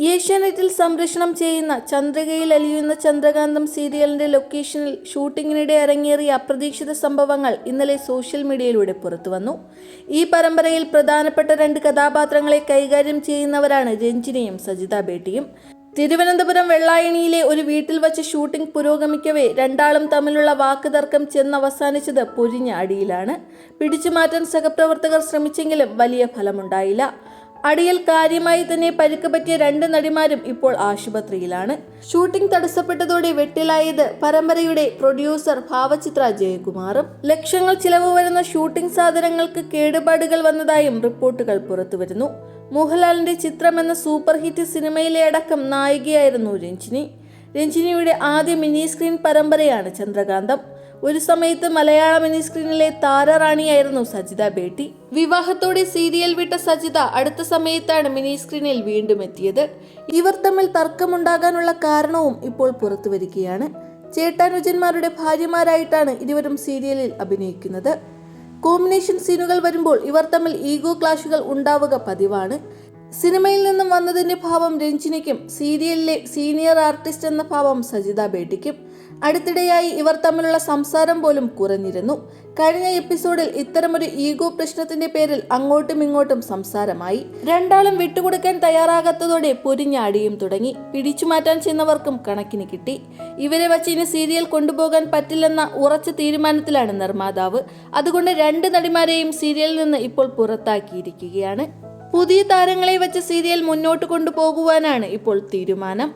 ഏഷ്യാനെറ്റിൽ സംരക്ഷണം ചെയ്യുന്ന ചന്ദ്രികയിൽ അലിയുന്ന ചന്ദ്രകാന്തം സീരിയലിന്റെ ലൊക്കേഷനിൽ ഷൂട്ടിങ്ങിനിടെ അരങ്ങേറിയ അപ്രതീക്ഷിത സംഭവങ്ങൾ ഇന്നലെ സോഷ്യൽ മീഡിയയിലൂടെ പുറത്തുവന്നു ഈ പരമ്പരയിൽ പ്രധാനപ്പെട്ട രണ്ട് കഥാപാത്രങ്ങളെ കൈകാര്യം ചെയ്യുന്നവരാണ് രഞ്ജിനിയും സജിത ബേട്ടിയും. തിരുവനന്തപുരം വെള്ളായണിയിലെ ഒരു വീട്ടിൽ വച്ച് ഷൂട്ടിംഗ് പുരോഗമിക്കവേ രണ്ടാളും തമ്മിലുള്ള വാക്കുതർക്കം ചെന്നവസാനിച്ചത് പൊരിഞ്ഞ അടിയിലാണ്. പിടിച്ചുമാറ്റാൻ സഹപ്രവർത്തകർ ശ്രമിച്ചെങ്കിലും വലിയ ഫലമുണ്ടായില്ല. അടിയിൽ കാര്യമായി തന്നെ പരിക്ക് പറ്റിയ രണ്ട് നടിമാരും ഇപ്പോൾ ആശുപത്രിയിലാണ്. ഷൂട്ടിംഗ് തടസ്സപ്പെട്ടതോടെ വെട്ടിലായത് പരമ്പരയുടെ പ്രൊഡ്യൂസർ ഭാവചിത്ര ജയകുമാറും. ലക്ഷങ്ങൾ ചിലവ് വരുന്ന ഷൂട്ടിംഗ് സാധനങ്ങൾക്ക് കേടുപാടുകൾ വന്നതായും റിപ്പോർട്ടുകൾ പുറത്തുവരുന്നു. മോഹൻലാലിന്റെ ചിത്രം എന്ന സൂപ്പർ ഹിറ്റ് സിനിമയിലെ അടക്കം നായികയായിരുന്നു രഞ്ജിനി. രഞ്ജിനിയുടെ ആദ്യ മിനി സ്ക്രീൻ പരമ്പരയാണ് ചന്ദ്രകാന്തം. ഒരു സമയത്ത് മലയാള മിനി സ്ക്രീനിലെ താരറാണിയായിരുന്നു സജിത ബേട്ടി. വിവാഹത്തോടെ സീരിയൽ വിട്ട സജിത അടുത്ത സമയത്താണ് മിനി സ്ക്രീനിൽ വീണ്ടും എത്തിയത്. ഇവർ തമ്മിൽ തർക്കമുണ്ടാകാനുള്ള കാരണവും ഇപ്പോൾ പുറത്തു വരികയാണ്. ചേട്ടാനുജന്മാരുടെ ഭാര്യമാരായിട്ടാണ് ഇരുവരും സീരിയലിൽ അഭിനയിക്കുന്നത്. കോമ്പിനേഷൻ സീനുകൾ വരുമ്പോൾ ഇവർ തമ്മിൽ ഈഗോ ക്ലാഷുകൾ ഉണ്ടാവുക പതിവാണ്. സിനിമയിൽ നിന്നും വന്നതിന്റെ ഭാവം രഞ്ജിനിക്കും സീരിയലിലെ സീനിയർ ആർട്ടിസ്റ്റ് എന്ന ഭാവം സജിത ബേട്ടിക്കും. അടുത്തിടെയായി ഇവർ തമ്മിലുള്ള സംസാരം പോലും കുറഞ്ഞിരുന്നു. കഴിഞ്ഞ എപ്പിസോഡിൽ ഇത്തരമൊരു ഈഗോ പ്രശ്നത്തിന്റെ പേരിൽ അങ്ങോട്ടും ഇങ്ങോട്ടും സംസാരമായി. രണ്ടാളും വിട്ടുകൊടുക്കാൻ തയ്യാറാകാത്തതോടെ പൊരിഞ്ഞാടിയും തുടങ്ങി. പിടിച്ചുമാറ്റാൻ ചെന്നവർക്കും കണക്കിന് കിട്ടി. ഇവരെ വച്ച് ഇനി സീരിയൽ കൊണ്ടുപോകാൻ പറ്റില്ലെന്ന ഉറച്ച തീരുമാനത്തിലാണ് നിർമ്മാതാവ്. അതുകൊണ്ട് രണ്ട് നടിമാരെയും സീരിയലിൽ നിന്ന് ഇപ്പോൾ പുറത്താക്കിയിരിക്കുകയാണ്. പുതിയ താരങ്ങളെ വെച്ച് സീരിയൽ മുന്നോട്ട് കൊണ്ടുപോകുവാനാണ് ഇപ്പോൾ തീരുമാനം.